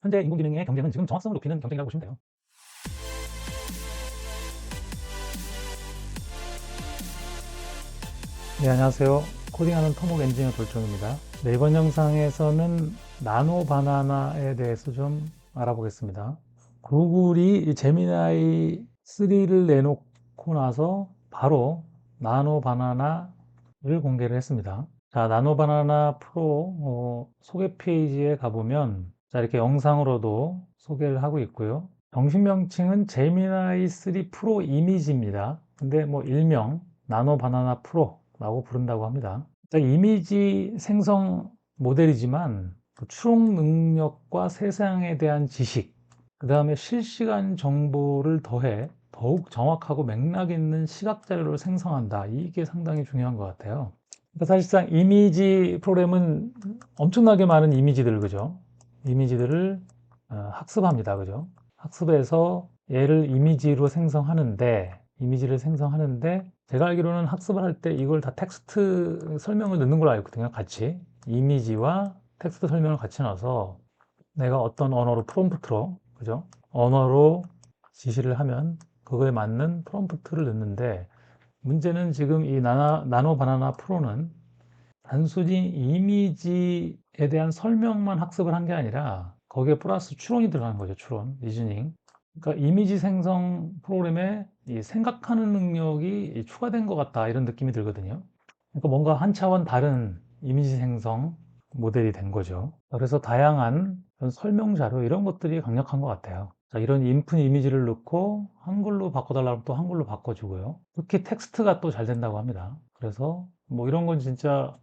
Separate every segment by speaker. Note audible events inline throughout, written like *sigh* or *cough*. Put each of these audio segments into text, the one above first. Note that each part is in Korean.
Speaker 1: 현재 인공지능의 경쟁은 지금 정확성을 높이는 경쟁이라고 보시면 돼요. 네, 안녕하세요. 코딩하는 토목 엔지니어 돌종입니다. 네, 이번 영상에서는 나노 바나나에 대해서 좀 알아보겠습니다. 구글이 이 제미나이 3를 내놓고 나서 바로 나노 바나나를 공개를 했습니다. 자, 나노 바나나 프로 어, 소개 페이지에 가보면 자, 이렇게 영상으로도 소개를 하고 있고요. 정식 명칭은 제미나이 3 프로 이미지입니다. 근데 뭐 일명 나노 바나나 프로라고 부른다고 합니다. 자, 이미지 생성 모델이지만 그 추론 능력과 세상에 대한 지식, 그 다음에 실시간 정보를 더해 더욱 정확하고 맥락 있는 시각 자료를 생성한다. 이게 상당히 중요한 것 같아요. 그러니까 사실상 이미지 프로그램은 엄청나게 많은 이미지들, 그죠? 이미지들을 어, 학습합니다. 그죠? 학습해서 얘를 이미지로 생성하는데, 이미지를 생성하는데, 제가 알기로는 학습을 할 때 이걸 다 텍스트 설명을 넣는 걸로 알고 있거든요. 같이. 이미지와 텍스트 설명을 같이 넣어서 내가 어떤 언어로 프롬프트로, 그죠? 언어로 지시를 하면 그거에 맞는 프롬프트를 넣는데 문제는 지금 이 나나, 나노 바나나 프로는 단순히 이미지 에 대한 설명만 학습을 한 게 아니라 거기에 플러스 추론이 들어가는 거죠. 추론, 리즈닝. 그러니까 이미지 생성 프로그램에 이 생각하는 능력이 이 추가된 것 같다 이런 느낌이 들거든요. 그러니까 뭔가 한 차원 다른 이미지 생성 모델이 된 거죠. 그래서 다양한 설명 자료 이런 것들이 강력한 것 같아요. 자, 이런 인풋 이미지를 넣고 한글로 바꿔달라면 또 한글로 바꿔주고요. 특히 텍스트가 또 잘 된다고 합니다. 그래서 뭐 이런 건 진짜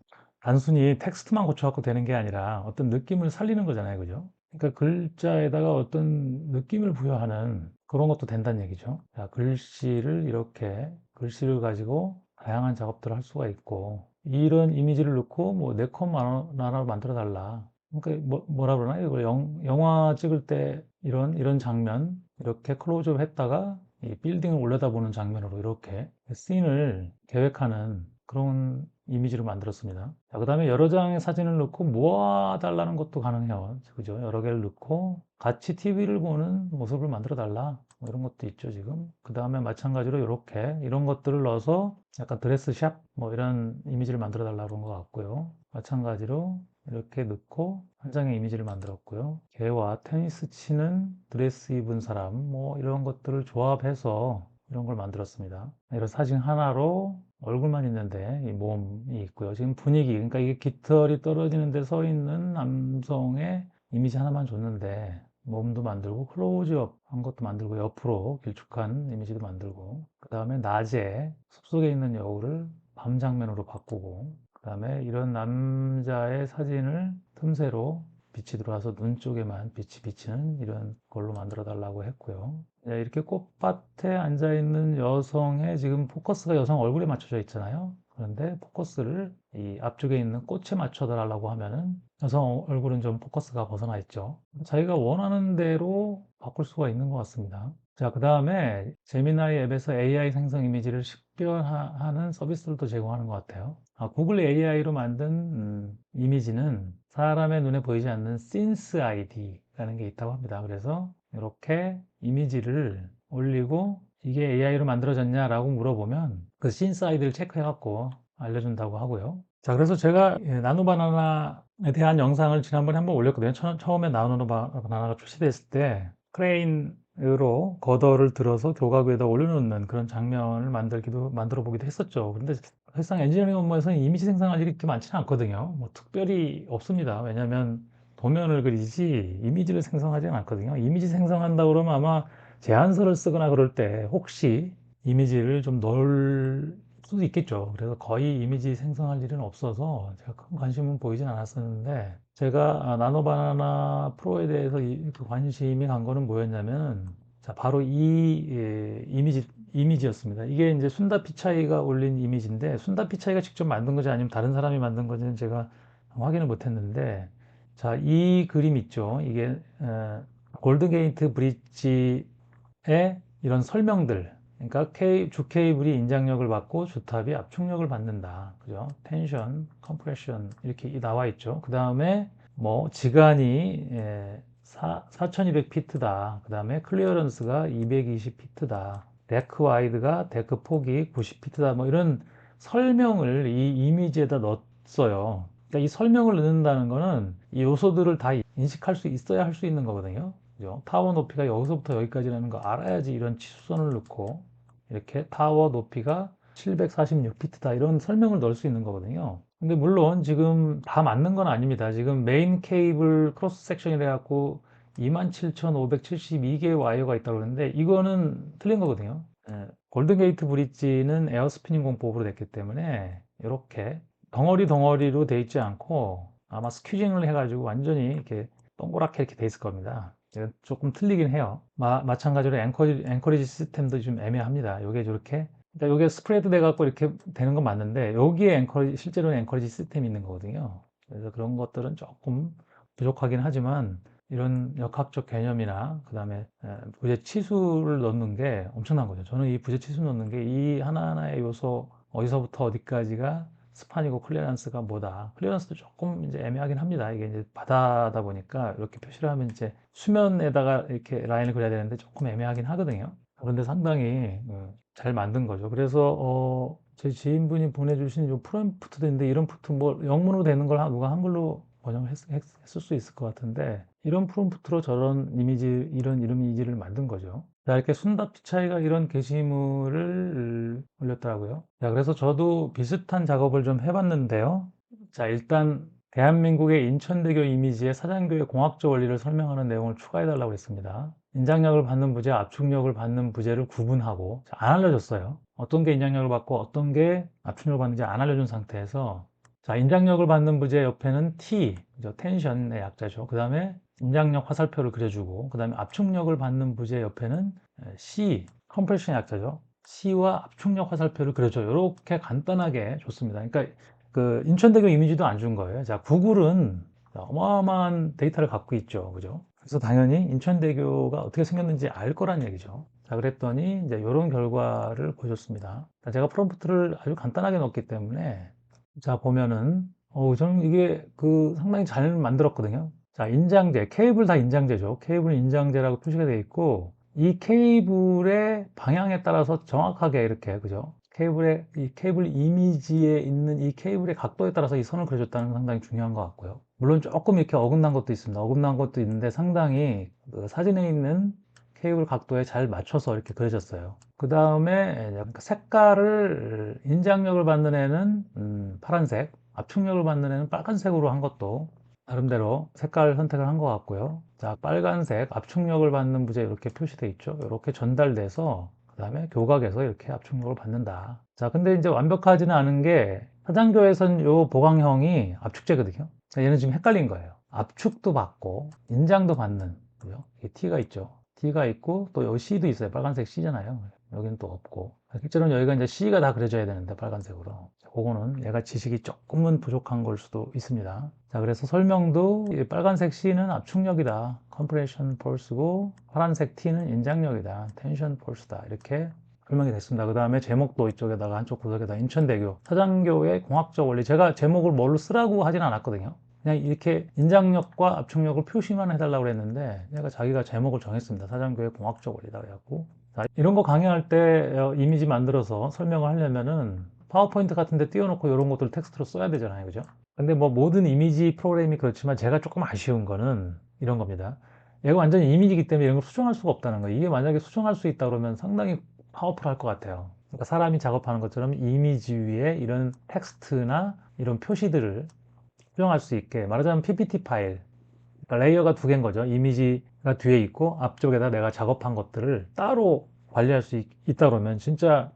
Speaker 1: 단순히 텍스트만 고쳐갖고 되는 게 아니라 어떤 느낌을 살리는 거잖아요. 그죠? 그러니까 글자에다가 어떤 느낌을 부여하는 그런 것도 된다는 얘기죠. 자, 글씨를 이렇게 글씨를 가지고 다양한 작업들을 할 수가 있고 이런 이미지를 넣고 뭐 네컷 만화를 만들어 달라. 그러니까 뭐, 뭐라 그러나 이걸 영, 영화 찍을 때 이런 이런 장면 이렇게 클로즈업 했다가 이 빌딩을 올려다보는 장면으로 이렇게 씬을 계획하는 그런 이미지를 만들었습니다. 그 다음에 여러 장의 사진을 넣고 모아달라는 것도 가능해요. 그죠? 여러 개를 넣고 같이 TV를 보는 모습을 만들어 달라. 뭐 이런 것도 있죠, 지금. 그 다음에 마찬가지로 이렇게 이런 것들을 넣어서 약간 드레스샵 뭐 이런 이미지를 만들어 달라고 그런 것 같고요. 마찬가지로 이렇게 넣고 한 장의 이미지를 만들었고요. 개와 테니스 치는 드레스 입은 사람 뭐 이런 것들을 조합해서 이런 걸 만들었습니다. 이런 사진 하나로 얼굴만 있는데 이 몸이 있고요. 지금 분위기 그러니까 이게 깃털이 떨어지는 데 서 있는 남성의 이미지 하나만 줬는데 몸도 만들고 클로즈업 한 것도 만들고 옆으로 길쭉한 이미지도 만들고 그 다음에 낮에 숲속에 있는 여우를 밤 장면으로 바꾸고 그 다음에 이런 남자의 사진을 틈새로 빛이 들어와서 눈 쪽에만 빛이 비치는 이런 걸로 만들어 달라고 했고요. 네, 이렇게 꽃밭에 앉아 있는 여성의 지금 포커스가 여성 얼굴에 맞춰져 있잖아요. 그런데 포커스를 이 앞쪽에 있는 꽃에 맞춰 달라고 하면은 여성 얼굴은 좀 포커스가 벗어나 있죠. 자기가 원하는 대로 바꿀 수가 있는 것 같습니다. 자, 그 다음에 제미나이 앱에서 AI 생성 이미지를 식별하는 서비스를 또 제공하는 것 같아요. 아, 구글 AI로 만든 음, 이미지는 사람의 눈에 보이지 않는 Sense ID라는 게 있다고 합니다. 그래서 이렇게 이미지를 올리고 이게 AI로 만들어졌냐라고 물어보면 그 Sense ID를 체크해갖고 알려준다고 하고요. 자, 그래서 제가 나노바나나에 대한 영상을 지난번에 한번 올렸거든요. 처, 처음에 나노바나나가 출시됐을 때 크레인 으로 걷어를 들어서 교각 위에다 올려놓는 그런 장면을 만들기도 만들어 보기도 했었죠. 근데 사실상 엔지니어링 업무에서는 이미지 생성할 일이 그렇게 많지는 않거든요. 뭐 특별히 없습니다. 왜냐하면 도면을 그리지 이미지를 생성하지는 않거든요. 이미지 생성한다 그러면 아마 제안서를 쓰거나 그럴 때 혹시 이미지를 좀 넣을 수도 있겠죠. 그래서 거의 이미지 생성할 일은 없어서 제가 큰 관심은 보이진 않았었는데 제가 나노바나나 프로에 대해서 관심이 간 거는 뭐였냐면 자 바로 이 예, 이미지 이미지였습니다. 이게 이제 순다 피차이가 올린 이미지인데 순다 피차이가 직접 만든 건지 아니면 다른 사람이 만든 건지는 제가 확인을 못했는데 자 이 그림 있죠. 이게 어, 골든게이트 브릿지의 이런 설명들 그러니까 케이, 주 케이블이 인장력을 받고 주탑이 압축력을 받는다. 그죠? 텐션, 컴프레션 이렇게 나와 있죠. 그 다음에 뭐 지간이 예, 4200피트다. 그 다음에 클리어런스가 220피트다. 데크 와이드가 데크 폭이 90피트다. 뭐 이런 설명을 이 이미지에다 넣었어요. 그러니까 이 설명을 넣는다는 거는 이 요소들을 다 인식할 수 있어야 할 수 있는 거거든요. 그죠? 타워 높이가 여기서부터 여기까지라는 거 알아야지 이런 치수선을 넣고 이렇게 타워 높이가 746피트다 이런 설명을 넣을 수 있는 거거든요. 근데 물론 지금 다 맞는 건 아닙니다. 지금 메인 케이블 크로스 섹션이라 갖고 27,572개의 와이어가 있다고 그러는데 이거는 틀린 거거든요. 예, 골든 게이트 브릿지는 에어 스피닝 공법으로 됐기 때문에 이렇게 덩어리 덩어리로 돼 있지 않고 아마 스퀴징을 해가지고 완전히 이렇게 동그랗게 이렇게 돼 있을 겁니다. 조금 틀리긴 해요. 마, 마찬가지로 앵커리, 앵커리지 시스템도 좀 애매합니다. 요게 저렇게 그러니까 요게 스프레드 돼 갖고 이렇게 되는 건 맞는데 여기에 앵커리 실제로는 앵커리지 시스템이 있는 거거든요. 그래서 그런 것들은 조금 부족하긴 하지만 이런 역학적 개념이나 그 다음에 부재 치수를 넣는 게 엄청난 거죠. 저는 이 부재 치수 넣는 게 이 하나하나의 요소 어디서부터 어디까지가 스판이고 클리어런스가 뭐다. 클리어런스도 조금 이제 애매하긴 합니다. 이게 이제 바다다 보니까 이렇게 표시를 하면 이제 수면에다가 이렇게 라인을 그려야 되는데 조금 애매하긴 하거든요. 그런데 상당히 어, 잘 만든 거죠. 그래서 어, 제 지인분이 보내주신 이 프롬프트도 있는데 이런 프트 뭐 영문으로 되는 걸 누가 한글로 번역을 했, 했, 했을 수 있을 것 같은데 이런 프롬프트로 저런 이미지 이런 이름 이미지를 만든 거죠. 자, 이렇게 순답지차이가 이런 게시물을 올렸더라고요. 자, 그래서 저도 비슷한 작업을 좀 해봤는데요. 자, 일단 대한민국의 인천대교 이미지의 사장교의 공학적 원리를 설명하는 내용을 추가해달라고 했습니다. 인장력을 받는 부재, 압축력을 받는 부재를 구분하고 안 알려줬어요. 어떤 게 인장력을 받고 어떤 게 압축력을 받는지 안 알려준 상태에서 자, 인장력을 받는 부재 옆에는 T, 텐션의 약자죠. 그 다음에 인장력 화살표를 그려주고 그 다음에 압축력을 받는 부재 옆에는 C, 컴프레션 약자죠. C와 압축력 화살표를 그려줘요. 이렇게 간단하게 줬습니다. 그러니까 그 인천대교 이미지도 안 준 거예요. 자, 구글은 어마어마한 데이터를 갖고 있죠. 그죠? 그래서 당연히 인천대교가 어떻게 생겼는지 알 거란 얘기죠. 자, 그랬더니 이제 이런 결과를 보여줬습니다. 자, 제가 프롬프트를 아주 간단하게 넣었기 때문에 자, 보면은 어, 저는 이게 그 상당히 잘 만들었거든요. 자, 인장재, 케이블 다 인장재죠. 케이블 인장재라고 표시가 되어 있고 이 케이블의 방향에 따라서 정확하게 이렇게 그죠? 케이블의 이 케이블 이미지에 있는 이 케이블의 각도에 따라서 이 선을 그려줬다는 건 상당히 중요한 것 같고요. 물론 조금 이렇게 어긋난 것도 있습니다. 어긋난 것도 있는데 상당히 그 사진에 있는 케이블 각도에 잘 맞춰서 이렇게 그려졌어요. 그 다음에 색깔을 인장력을 받는 애는 음, 파란색, 압축력을 받는 애는 빨간색으로 한 것도 나름대로 색깔 선택을 한 것 같고요. 자, 빨간색 압축력을 받는 부재 이렇게 표시되어 있죠. 이렇게 전달돼서 그 다음에 교각에서 이렇게 압축력을 받는다. 자, 근데 이제 완벽하지는 않은 게 사장교에선 요 보강형이 압축제거든요. 얘는 지금 헷갈린 거예요. 압축도 받고 인장도 받는 그죠? T가 있죠. D가 있고 또 여기 C도 있어요. 빨간색 C잖아요. 여기는 또 없고 실제로는 여기가 이제 C가 다 그려져야 되는데 빨간색으로 그거는 얘가 지식이 조금은 부족한 걸 수도 있습니다. 자 그래서 설명도 빨간색 C는 압축력이다. 컴프레션 폴스고 파란색 T는 인장력이다. 텐션 폴스다. 이렇게 설명이 됐습니다. 그 다음에 제목도 이쪽에다가 한쪽 구석에다 인천대교 사장교의 공학적 원리 제가 제목을 뭘로 쓰라고 하진 않았거든요. 그냥 이렇게 인장력과 압축력을 표시만 해달라고 그랬는데 얘가 자기가 제목을 정했습니다. 사장교의 공학적 원리다 그래갖고 자, 이런 거 강의할 때 어, 이미지 만들어서 설명을 하려면은 파워포인트 같은 데 띄워놓고 이런 것들 텍스트로 써야 되잖아요. 그죠? 근데 뭐 모든 이미지 프로그램이 그렇지만 제가 조금 아쉬운 거는 이런 겁니다. 얘가 완전히 이미지이기 때문에 이런 걸 수정할 수가 없다는 거예요. 이게 만약에 수정할 수 있다 그러면 상당히 파워풀할 것 같아요. 그러니까 사람이 작업하는 것처럼 이미지 위에 이런 텍스트나 이런 표시들을 수정할 수 있게 말하자면 PPT 파일 그러니까 레이어가 두 개인 거죠 이미지 가 뒤에 있고 앞쪽에다 내가 작업한 것들을 따로 관리할 수 있, 다 그러면 진짜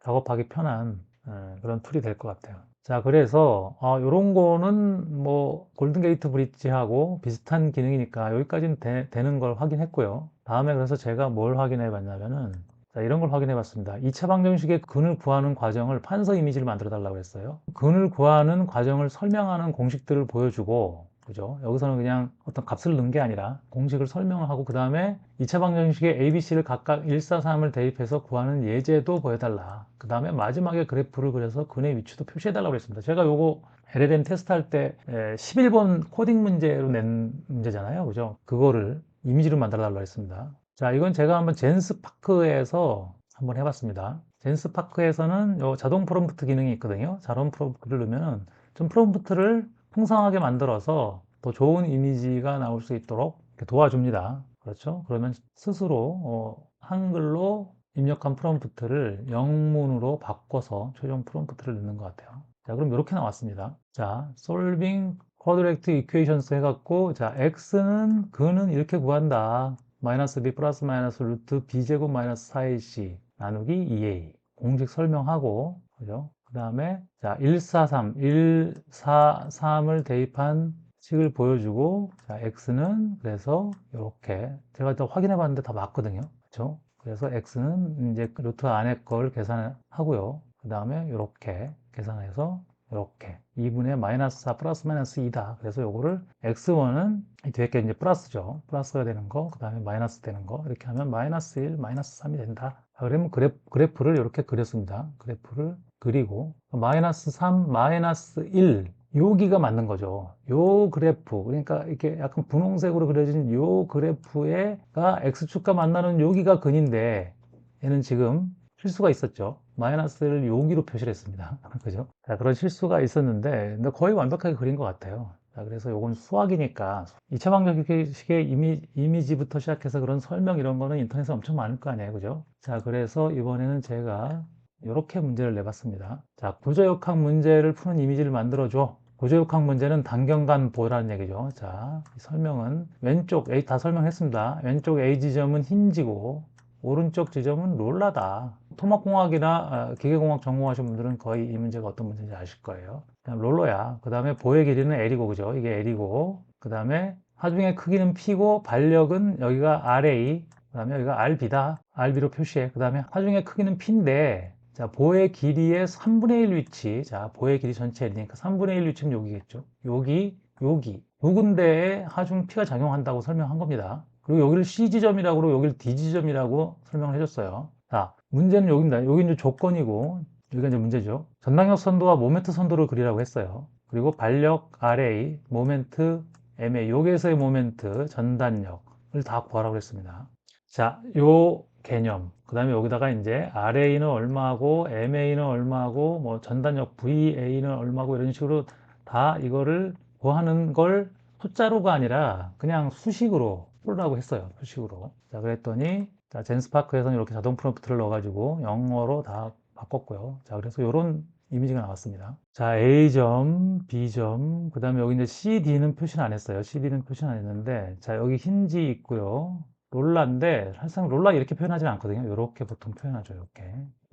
Speaker 1: 작업하기 편한 어, 그런 툴이 될 것 같아요 자 그래서 어, 이런 거는 뭐 골든게이트 브릿지하고 비슷한 기능이니까 여기까지는 되, 되는 걸 확인했고요 다음에 그래서 제가 뭘 확인해 봤냐면은 자, 이런 걸 확인해 봤습니다. 2차 방정식의 근을 구하는 과정을 판서 이미지를 만들어 달라고 했어요. 근을 구하는 과정을 설명하는 공식들을 보여주고 그죠? 여기서는 그냥 어떤 값을 넣은 게 아니라 공식을 설명을 하고 그 다음에 2차 방정식의 ABC를 각각 1, 4, 3을 대입해서 구하는 예제도 보여달라. 그 다음에 마지막에 그래프를 그려서 근의 위치도 표시해달라고 했습니다. 제가 요거 LLM 테스트할 때 11번 코딩 문제로 낸 문제잖아요. 그죠? 그거를 이미지로 만들어 달라고 했습니다. 자, 이건 제가 한번 젠스파크에서 한번 해봤습니다. 젠스파크에서는 요 자동 프롬프트 기능이 있거든요. 자동 프롬프트를 넣으면 좀 프롬프트를 풍성하게 만들어서 더 좋은 이미지가 나올 수 있도록 도와줍니다. 그렇죠? 그러면 스스로 어, 한글로 입력한 프롬프트를 영문으로 바꿔서 최종 프롬프트를 넣는 것 같아요. 자, 그럼 이렇게 나왔습니다. 자, solving quadratic equations 해갖고, 자, x는, 그는 이렇게 구한다. 마이너스 b 플러스 마이너스 루트 b제곱 마이너스 4ac 나누기 2a. 공식 설명하고, 그죠? 그 다음에, 자, 143, 143을 대입한 식을 보여주고, 자, x는 그래서 이렇게, 제가 또 확인해 봤는데 다 맞거든요. 그죠? 그래서 x는 이제 루트 안에 걸 계산하고요. 그 다음에 이렇게 계산해서 이렇게 2분의 마이너스 4 플러스 마이너스 2다. 그래서 요거를 x1은 뒤에 게 이제 플러스죠. 플러스가 되는 거, 그 다음에 마이너스 되는 거. 이렇게 하면 마이너스 1, 마이너스 3이 된다. 그러면 그래프, 를 이렇게 그렸습니다. 그래프를 그리고 마이너스 3, 마이너스 1 여기가 맞는 거죠. 요 그래프, 그러니까 이렇게 약간 분홍색으로 그려진 요 그래프에가 x축과 만나는 여기가 근인데 얘는 지금 실수가 있었죠. 마이너스를 여기로 표시를 했습니다. *laughs* 그죠? 자, 그런 실수가 있었는데 근데 거의 완벽하게 그린 것 같아요. 자, 그래서 요건 수학이니까 2차 방정식의 이미, 이미지부터 시작해서 그런 설명 이런 거는 인터넷에 엄청 많을 거 아니에요. 그죠? 자, 그래서 이번에는 제가 이렇게 문제를 내봤습니다. 자, 구조역학 문제를 푸는 이미지를 만들어줘. 구조역학 문제는 단경간 보라는 얘기죠. 자, 설명은 왼쪽 A 다 설명했습니다. 왼쪽 A 지점은 힌지고 오른쪽 지점은 롤라다. 토막공학이나 아, 기계공학 전공하신 분들은 거의 이 문제가 어떤 문제인지 아실 거예요. 롤러야. 그 다음에 보의 길이는 L이고, 그죠? 이게 L이고, 그 다음에 하중의 크기는 P고, 반력은 여기가 RA, 그 다음에 여기가 RB다. RB로 표시해. 그 다음에 하중의 크기는 P인데, 자, 보의 길이의 3분의 1 위치. 자, 보의 길이 전체 L이니까 3분의 1 위치는 여기겠죠. 여기, 여기. 두 군데에 하중 P가 작용한다고 설명한 겁니다. 그리고 여기를 C 지점이라고 그러고 여기를 D 지점이라고 설명을 해줬어요. 자, 문제는 여기입니다. 여기 이제 조건이고, 여기가 이제 문제죠. 전당력 선도와 모멘트 선도를 그리라고 했어요. 그리고 반력 RA, 모멘트 MA, 여기에서의 모멘트, 전단력을 다 구하라고 했습니다. 자, 요 개념. 그 다음에 여기다가 이제 RA는 얼마고, MA는 얼마고, 뭐 전단력 VA는 얼마고 이런 식으로 다 이거를 구하는 걸 숫자로가 아니라 그냥 수식으로 풀라고 했어요. 수식으로. 자, 그랬더니 자, 젠스파크에서는 이렇게 자동 프롬프트를 넣어가지고 영어로 다 바꿨고요. 자, 그래서 이런 이미지가 나왔습니다. 자, A점, B점, 그 다음에 여기 이제 CD는 표시는 안 했어요. CD는 표시는 안 했는데, 자, 여기 힌지 있고요. 롤라인데, 사실상 롤라 이렇게 표현하지는 않거든요. 이렇게 보통 표현하죠. 이렇게.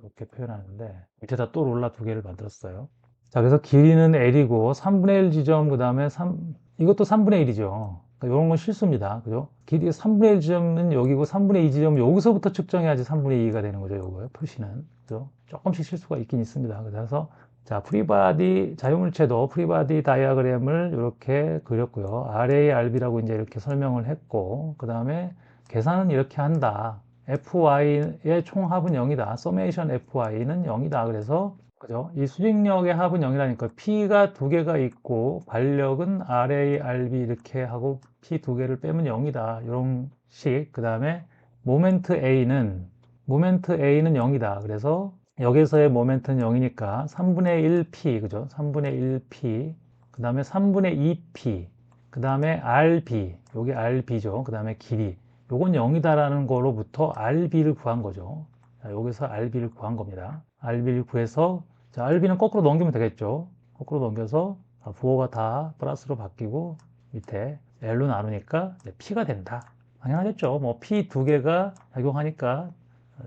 Speaker 1: 이렇게 표현하는데, 밑에다 또 롤라 두 개를 만들었어요. 자, 그래서 길이는 L이고, 3분의 1 지점, 그 다음에 3, 이것도 3분의 1이죠. 그러니까 이런 건 실수입니다. 그죠? 길이 3분의 1 지점은 여기고 3분의 2 지점은 여기서부터 측정해야지 3분의 2가 되는 거죠. 요거 표시는. 그죠? 조금씩 실수가 있긴 있습니다. 그래서 자, 프리바디 자유물체도 프리바디 다이아그램을 이렇게 그렸고요. RA, RB라고 이제 이렇게 설명을 했고, 그 다음에 계산은 이렇게 한다. FY의 총합은 0이다. 서메이션 FY는 0이다. 그래서 그죠? 이 수직력의 합은 0이라니까 P가 두 개가 있고 반력은 RA, RB 이렇게 하고 P 두 개를 빼면 0이다. 이런 식. 그 다음에 모멘트 A는 모멘트 A는 0이다. 그래서 여기서의 모멘트는 0이니까 3분의 1P 그죠? 3분의 1P 그 다음에 3분의 2P 그 다음에 RB 여기 RB죠. 그 다음에 길이 요건 0이다라는 거로부터 RB를 구한 거죠. 자, 여기서 RB를 구한 겁니다. RB를 구해서 자, RB는 거꾸로 넘기면 되겠죠. 거꾸로 넘겨서 부호가 다 플러스로 바뀌고 밑에 L로 나누니까 P가 된다. 당연하겠죠. 뭐 P 두 개가 작용하니까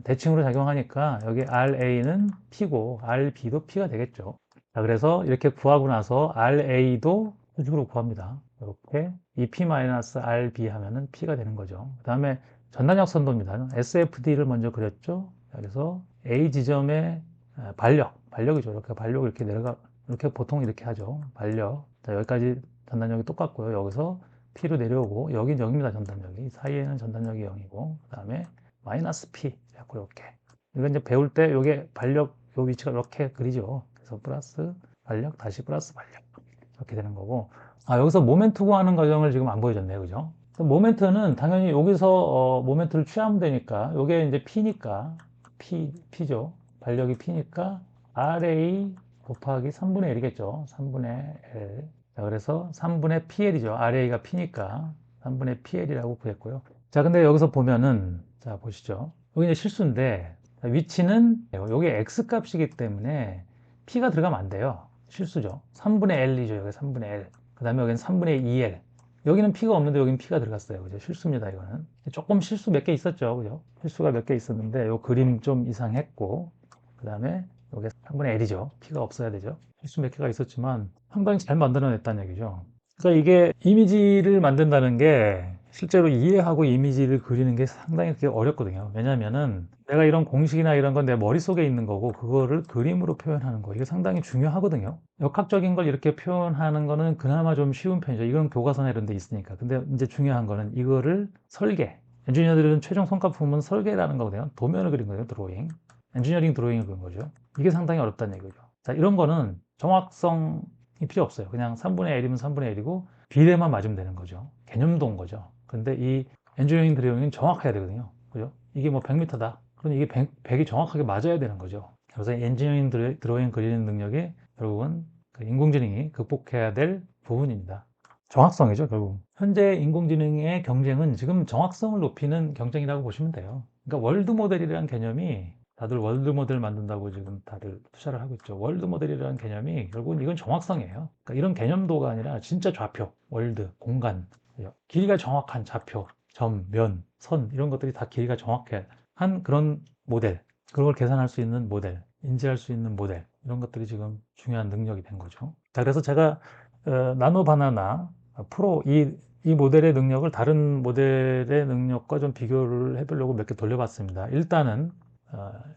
Speaker 1: 대칭으로 작용하니까 여기 RA는 P고 RB도 P가 되겠죠. 자, 그래서 이렇게 구하고 나서 RA도 수직으로 구합니다. 이렇게 2P-RB 하면은 P가 되는 거죠. 그 다음에 전단력 선도입니다. SFD를 먼저 그렸죠. 그래서 A 지점의 반력, 반력이죠. 이렇게 반력 이렇게 내려가, 이렇게 보통 이렇게 하죠. 반력. 자, 여기까지 전단력이 똑같고요. 여기서 P로 내려오고, 여긴 0입니다. 전단력이. 사이에는 전단력이 0이고, 그 다음에 마이너스 P. 자꾸 이렇게. 이거 이제 배울 때, 이게 반력, 요 위치가 이렇게 그리죠. 그래서 플러스 반력 다시 플러스 반력 이렇게 되는 거고 아 여기서 모멘트 구하는 과정을 지금 안 보여줬네요. 그죠? 모멘트는 당연히 여기서 어, 모멘트를 취하면 되니까 이게 이제 P니까 P, P죠. 반력이 P니까 RA 곱하기 3분의 1이겠죠. 3분의 L. 자 그래서 3분의 PL이죠. RA가 P니까 3분의 PL이라고 구했고요. 자 근데 여기서 보면은 자 보시죠. 여기 이제 실수인데 위치는 여기 X 값이기 때문에 P가 들어가면 안 돼요. 실수죠. 3분의 L이죠. 여기 3분의 L 그 다음에 여기는 3분의 2L 여기는 P가 없는데 여기는 P가 들어갔어요. 그죠? 실수입니다 이거는. 조금 실수 몇 개 있었죠 그죠? 실수가 몇 개 있었는데 요 그림 좀 이상했고 그 다음에 여기 3분의 L이죠. P가 없어야 되죠. 실수 몇 개가 있었지만 상당히 잘 만들어냈다는 얘기죠 그러니까 이게 이미지를 만든다는 게 실제로 이해하고 이미지를 그리는 게 상당히 그게 어렵거든요. 왜냐면은 내가 이런 공식이나 이런 건 내 머릿속에 있는 거고 그거를 그림으로 표현하는 거 이게 상당히 중요하거든요. 역학적인 걸 이렇게 표현하는 거는 그나마 좀 쉬운 편이죠. 이건 교과서나 이런 데 있으니까. 근데 이제 중요한 거는 이거를 설계. 엔지니어들은 최종 성과품은 설계라는 거거든요. 도면을 그린 거예요. 드로잉. 엔지니어링 드로잉을 그린 거죠. 이게 상당히 어렵다는 얘기죠. 자, 이런 거는 정확성이 필요 없어요. 그냥 3분의 1이면 3분의 1이고 비례만 맞으면 되는 거죠. 개념도 온 거죠. 근데 이 엔지니어링 드로잉은 정확해야 되거든요. 그죠? 이게 뭐 100m다. 그럼 이게 100, 이 정확하게 맞아야 되는 거죠. 그래서 엔지니어링 드로잉 그리는 능력이 결국은 그 인공지능이 극복해야 될 부분입니다. 정확성이죠, 결국. 현재 인공지능의 경쟁은 지금 정확성을 높이는 경쟁이라고 보시면 돼요. 그러니까 월드 모델이라는 개념이 다들 월드 모델 만든다고 지금 다들 투자를 하고 있죠. 월드 모델이라는 개념이 결국은 이건 정확성이에요. 그러니까 이런 개념도가 아니라 진짜 좌표, 월드, 공간, 길이가 정확한 좌표, 점, 면, 선 이런 것들이 다 길이가 정확한 그런 모델 그런 걸 계산할 수 있는 모델 인지할 수 있는 모델 이런 것들이 지금 중요한 능력이 된 거죠 자 그래서 제가 어, 나노 바나나 프로 이, 이 모델의 능력을 다른 모델의 능력과 좀 비교를 해보려고 몇 개 돌려봤습니다 일단은 어,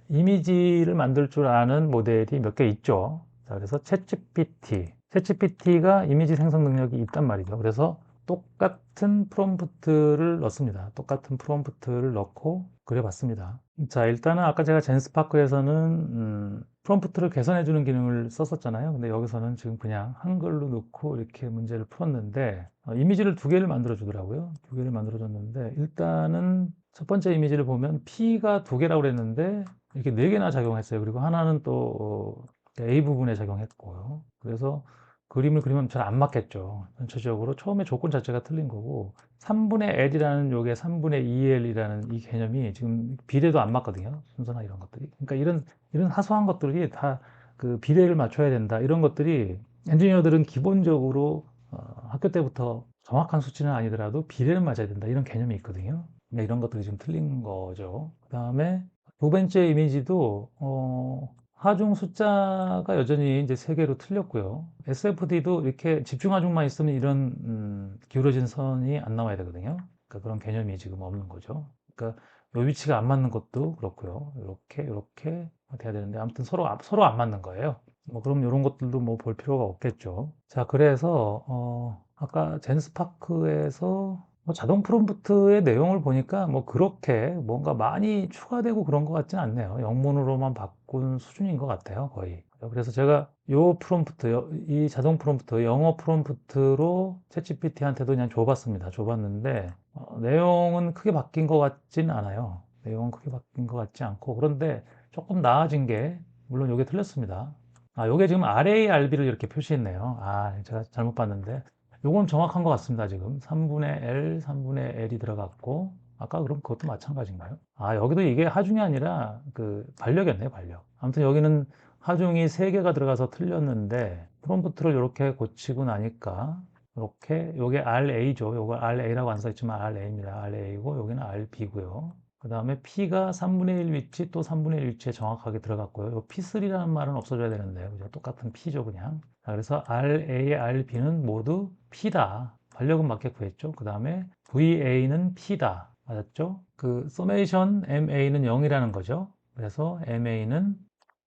Speaker 1: 이미지를 만들 줄 아는 모델이 몇 개 있죠 자 그래서 챗GPT 챗GPT가 이미지 생성 능력이 있단 말이죠 그래서 똑같은 프롬프트를 넣습니다. 똑같은 프롬프트를 넣고 그려봤습니다. 자, 일단은 아까 제가 젠스파크에서는 음, 프롬프트를 개선해주는 기능을 썼었잖아요. 근데 여기서는 지금 그냥 한글로 넣고 이렇게 문제를 풀었는데 어, 이미지를 두 개를 만들어 주더라고요. 두 개를 만들어 줬는데 일단은 첫 번째 이미지를 보면 P가 두 개라고 그랬는데 이렇게 네 개나 작용했어요. 그리고 하나는 또 어, A 부분에 작용했고요. 그래서 그림을 그리면 잘 안 맞겠죠. 전체적으로 처음에 조건 자체가 틀린 거고 3분의 L이라는 요게 3분의 2L이라는 이 개념이 지금 비례도 안 맞거든요. 순서나 이런 것들이. 그러니까 이런 이런 사소한 것들이 다 그 비례를 맞춰야 된다. 이런 것들이 엔지니어들은 기본적으로 어, 학교 때부터 정확한 수치는 아니더라도 비례를 맞아야 된다. 이런 개념이 있거든요. 그러니까 이런 것들이 지금 틀린 거죠. 그 다음에 두 번째 이미지도 어, 하중 숫자가 여전히 이제 세 개로 틀렸고요. SFD도 이렇게 집중 하중만 있으면 이런 음, 기울어진 선이 안 나와야 되거든요. 그러니까 그런 개념이 지금 없는 거죠. 그러니까 요 위치가 안 맞는 것도 그렇고요. 이렇게 이렇게 돼야 되는데 아무튼 서로 서로 안 맞는 거예요. 뭐 그럼 이런 것들도 뭐 볼 필요가 없겠죠. 자 그래서 어, 아까 젠스파크에서 뭐 자동 프롬프트의 내용을 보니까 뭐 그렇게 뭔가 많이 추가되고 그런 것 같지는 않네요. 영문으로만 바꾼 수준인 것 같아요, 거의. 그래서 제가 요 프롬프트, 이 자동 프롬프트, 영어 프롬프트로 챗GPT한테도 그냥 줘봤습니다. 줘봤는데 어, 내용은 크게 바뀐 것 같진 않아요. 내용은 크게 바뀐 것 같지 않고 그런데 조금 나아진 게 물론 요게 틀렸습니다. 아, 요게 지금 RARB를 이렇게 표시했네요. 아, 제가 잘못 봤는데 요건 정확한 것 같습니다. 지금 3분의 L, 3분의 L이 들어갔고 아까 그럼 그것도 마찬가지인가요? 아 여기도 이게 하중이 아니라 그 반력이었네요. 반력. 아무튼 여기는 하중이 3개가 들어가서 틀렸는데 프롬프트를 이렇게 고치고 나니까 이렇게 요게 RA죠. 요거 RA라고 안 써있지만 RA입니다. RA고 여기는 RB고요. 그 다음에 P가 3분의 1 위치 또 3분의 1 위치에 정확하게 들어갔고요. 요 P3라는 말은 없어져야 되는데 그죠? 똑같은 P죠 그냥. 자, 그래서 RA, RB는 모두 P다. 반력은 맞게 구했죠. 그 다음에 VA는 P다. 맞았죠? 그 서메이션 MA는 0이라는 거죠. 그래서 MA는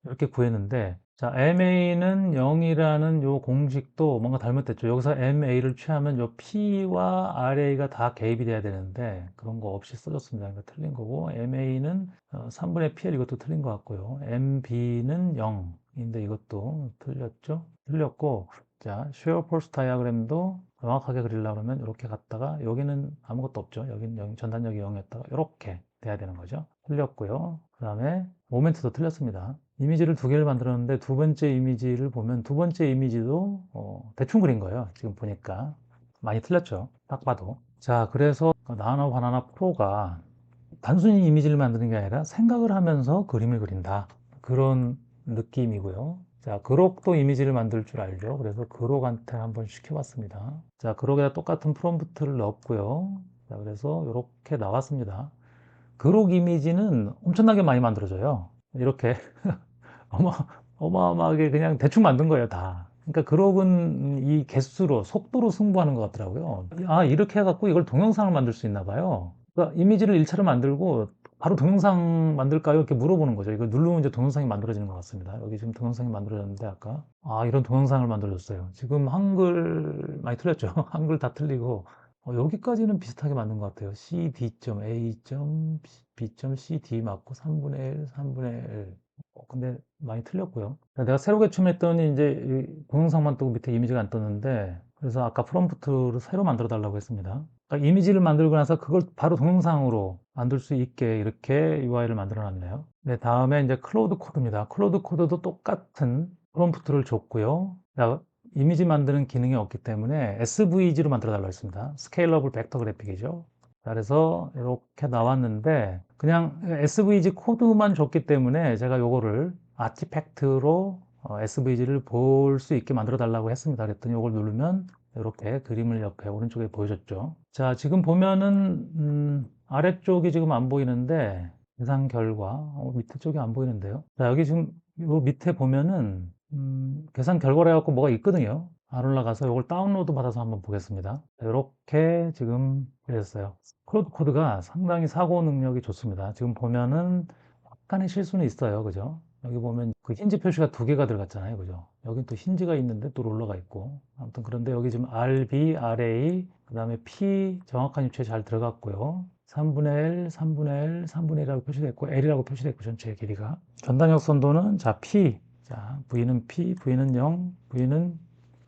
Speaker 1: 이렇게 구했는데 자, MA는 0이라는 요 공식도 뭔가 잘못됐죠. 여기서 MA를 취하면 요 P와 RA가 다 개입이 돼야 되는데 그런 거 없이 써줬습니다. 이거 틀린 거고 MA는 3분의 PL 이것도 틀린 것 같고요. MB는 0인데 이것도 틀렸죠. 틀렸고 자, 쉐어 폴스 다이아그램도 정확하게 그리려고 그러면 이렇게 갔다가 여기는 아무것도 없죠. 여기는 0, 전단력이 0이었다가 이렇게 돼야 되는 거죠. 틀렸고요. 그 다음에 모멘트도 틀렸습니다. 이미지를 두 개를 만들었는데 두 번째 이미지를 보면 두 번째 이미지도 어, 대충 그린 거예요. 지금 보니까 많이 틀렸죠. 딱 봐도. 자, 그래서 나노 바나나 프로가 단순히 이미지를 만드는 게 아니라 생각을 하면서 그림을 그린다. 그런 느낌이고요. 자, 그록도 이미지를 만들 줄 알죠. 그래서 그록한테 한번 시켜봤습니다. 자, 그록에다 똑같은 프롬프트를 넣었고요. 자, 그래서 이렇게 나왔습니다. 그록 이미지는 엄청나게 많이 만들어져요. 이렇게 *laughs* 어마, 어마어마하게 그냥 대충 만든 거예요, 다. 그러니까 그록은 이 개수로, 속도로 승부하는 것 같더라고요. 아, 이렇게 해갖고 이걸 동영상을 만들 수 있나 봐요. 그러니까 이미지를 1차로 만들고 바로 동영상 만들까요? 이렇게 물어보는 거죠. 이거 누르면 이제 동영상이 만들어지는 것 같습니다. 여기 지금 동영상이 만들어졌는데 아까 아 이런 동영상을 만들어줬어요. 지금 한글 많이 틀렸죠. *laughs* 한글 다 틀리고 어, 여기까지는 비슷하게 만든 것 같아요. cd.a.b.cd 맞고 3분의 1, 3분의 1. 어, 근데 많이 틀렸고요. 내가 새로 개춤했더니 이제 동영상만 뜨고 밑에 이미지가 안 떴는데 그래서 아까 프롬프트를 새로 만들어 달라고 했습니다. 그러니까 이미지를 만들고 나서 그걸 바로 동영상으로 만들 수 있게 이렇게 UI를 만들어 놨네요. 네, 다음에 이제 클로드 코드입니다. 클로드 코드도 똑같은 프롬프트를 줬고요. 이미지 만드는 기능이 없기 때문에 SVG로 만들어 달라고 했습니다. 스케일러블 벡터 그래픽이죠. 그래서 이렇게 나왔는데 그냥 SVG 코드만 줬기 때문에 제가 요거를 아티팩트로 SVG를 볼 수 있게 만들어 달라고 했습니다. 그랬더니 이걸 누르면 이렇게 그림을 옆에 오른쪽에 보여줬죠. 자, 지금 보면은 음, 아래쪽이 지금 안 보이는데 계산 결과 어, 밑에 쪽이 안 보이는데요. 자, 여기 지금 요 밑에 보면은 음, 계산 결과를 해갖고 뭐가 있거든요. 안 올라가서 이걸 다운로드 받아서 한번 보겠습니다. 이렇게 지금 그랬어요. 클로드 코드가 상당히 사고 능력이 좋습니다. 지금 보면은 약간의 실수는 있어요. 그죠? 여기 보면 그 힌지 표시가 두 개가 들어갔잖아요. 그죠? 여기 또 힌지가 있는데 또 롤러가 있고. 아무튼 그런데 여기 지금 RB, RA, 그 다음에 P 정확한 위치에 잘 들어갔고요. 3분의 L, 3분의 L, 3분의 1이라고 표시됐고, L이라고 표시됐고, 전체 길이가. 전단역 선도는, 자, P. 자, V는 P, V는 0, V는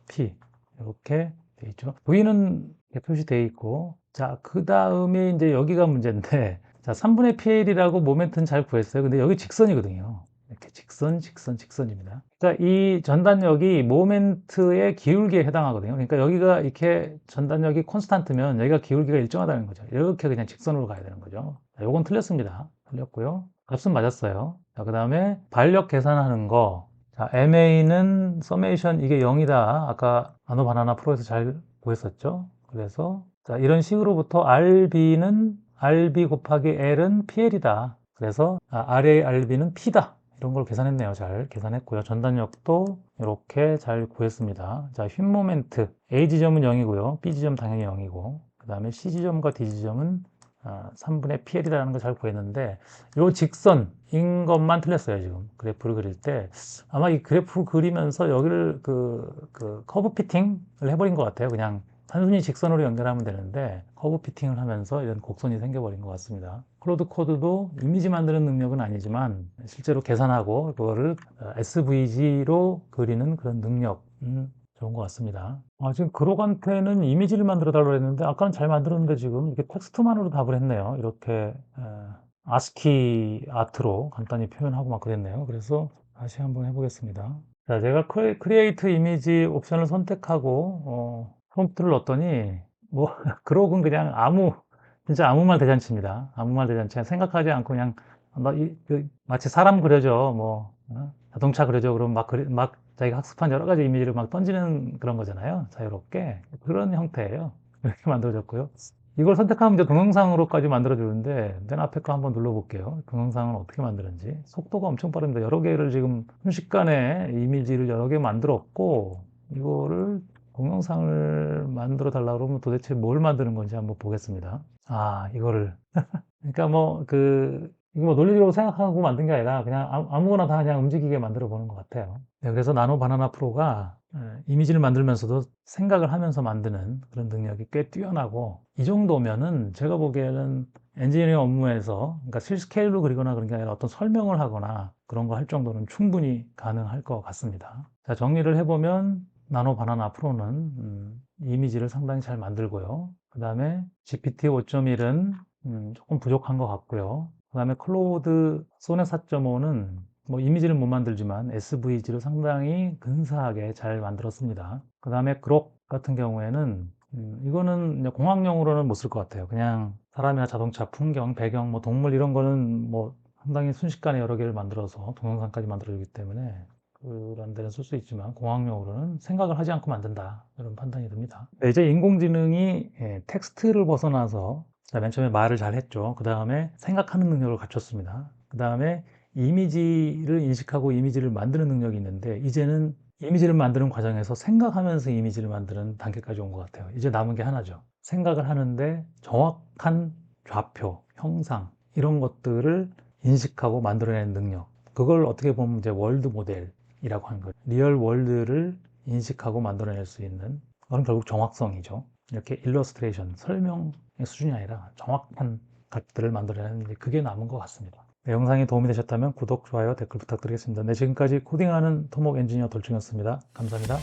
Speaker 1: P. 이렇게 돼 있죠. V는 표시되어 있고, 자, 그 다음에 이제 여기가 문제인데, *laughs* 자, 3분의 PL이라고 모멘트는 잘 구했어요. 근데 여기 직선이거든요. 이렇게 직선, 직선, 직선입니다. 그러니까 이 전단력이 모멘트의 기울기에 해당하거든요. 그러니까 여기가 이렇게 전단력이 콘스탄트면 여기가 기울기가 일정하다는 거죠. 이렇게 그냥 직선으로 가야 되는 거죠. 자, 요건 틀렸습니다. 틀렸고요. 값은 맞았어요. 자, 그 다음에 반력 계산하는 거. 자, MA는 서메이션 이게 0이다. 아까 아노 바나나 프로에서 잘 보였었죠. 그래서 자, 이런 식으로부터 RB는 RB 곱하기 L은 PL이다. 그래서 아, RA, RB는 P다. 이런 걸 계산했네요. 잘 계산했고요. 전단력도 이렇게 잘 구했습니다. 자, 휜 모멘트 A 지점은 0이고요. B 지점 당연히 0이고 그 다음에 C 지점과 D 지점은 3분의 아, PL이라는 걸 잘 구했는데 이 직선인 것만 틀렸어요. 지금 그래프를 그릴 때 아마 이 그래프 그리면서 여기를 그, 그 커브 피팅을 해버린 것 같아요. 그냥 단순히 직선으로 연결하면 되는데 커브 피팅을 하면서 이런 곡선이 생겨버린 것 같습니다. 클로드 코드도 이미지 만드는 능력은 아니지만 실제로 계산하고 그거를 SVG로 그리는 그런 능력 음, 좋은 것 같습니다. 아, 지금 그로간테는 이미지를 만들어 달라고 했는데 아까는 잘 만들었는데 지금 이렇게 텍스트만으로 답을 했네요. 이렇게 에, 아스키 아트로 간단히 표현하고 막 그랬네요. 그래서 다시 한번 해보겠습니다. 자, 제가 크리에이트 이미지 옵션을 선택하고 어, 프롬프트를 넣었더니 뭐 *laughs* 그록은 그냥 아무 진짜 아무 말 대잔치입니다. 아무 말 대잔치. 생각하지 않고 그냥 막 이, 그, 마치 사람 그려져 뭐 어? 자동차 그려져 그러면 막, 그리, 막 자기가 학습한 여러 가지 이미지를 막 던지는 그런 거잖아요. 자유롭게 그런 형태예요. *laughs* 이렇게 만들어졌고요. 이걸 선택하면 이제 동영상으로까지 만들어주는데 맨 앞에 거 한번 눌러볼게요. 동영상은 어떻게 만드는지 속도가 엄청 빠릅니다. 여러 개를 지금 순식간에 이미지를 여러 개 만들었고 이거를 동영상을 만들어 달라고 그러면 도대체 뭘 만드는 건지 한번 보겠습니다. 아, 이거를. *laughs* 그러니까 뭐, 그, 이거 뭐 논리적으로 생각하고 만든 게 아니라 그냥 아무- 아무거나 다 그냥 움직이게 만들어 보는 것 같아요. 네, 그래서 나노 바나나 프로가 예, 이미지를 만들면서도 생각을 하면서 만드는 그런 능력이 꽤 뛰어나고 이 정도면은 제가 보기에는 엔지니어 업무에서 그러니까 실스케일로 그리거나 그런 게 아니라 어떤 설명을 하거나 그런 거 할 정도는 충분히 가능할 것 같습니다. 자, 정리를 해보면 나노 바나나 프로는 음, 이미지를 상당히 잘 만들고요. 그 다음에 GPT 5.1은 음, 조금 부족한 것 같고요. 그 다음에 클로우드 소넷 4.5는 뭐 이미지를 못 만들지만 SVG를 상당히 근사하게 잘 만들었습니다. 그 다음에 그록 같은 경우에는 음, 이거는 공학용으로는 못 쓸 것 같아요. 그냥 사람이나 자동차, 풍경, 배경, 뭐 동물 이런 거는 뭐 상당히 순식간에 여러 개를 만들어서 동영상까지 만들어주기 때문에 그런 데는 쓸 수 있지만 공학용으로는 생각을 하지 않고 만든다 이런 판단이 듭니다. 네, 이제 인공지능이 예, 텍스트를 벗어나서 자, 맨 처음에 말을 잘 했죠. 그 다음에 생각하는 능력을 갖췄습니다. 그 다음에 이미지를 인식하고 이미지를 만드는 능력이 있는데 이제는 이미지를 만드는 과정에서 생각하면서 이미지를 만드는 단계까지 온 것 같아요. 이제 남은 게 하나죠. 생각을 하는데 정확한 좌표, 형상 이런 것들을 인식하고 만들어내는 능력. 그걸 어떻게 보면 이제 월드 모델이라고 하는 거예요. 리얼 월드를 인식하고 만들어낼 수 있는 그건 결국 정확성이죠. 이렇게 일러스트레이션, 설명의 수준이 아니라 정확한 값들을 만들어내는 그게 남은 것 같습니다. 네, 영상이 도움이 되셨다면 구독, 좋아요, 댓글 부탁드리겠습니다. 네, 지금까지 코딩하는 토목 엔지니어 돌중이었습니다. 감사합니다.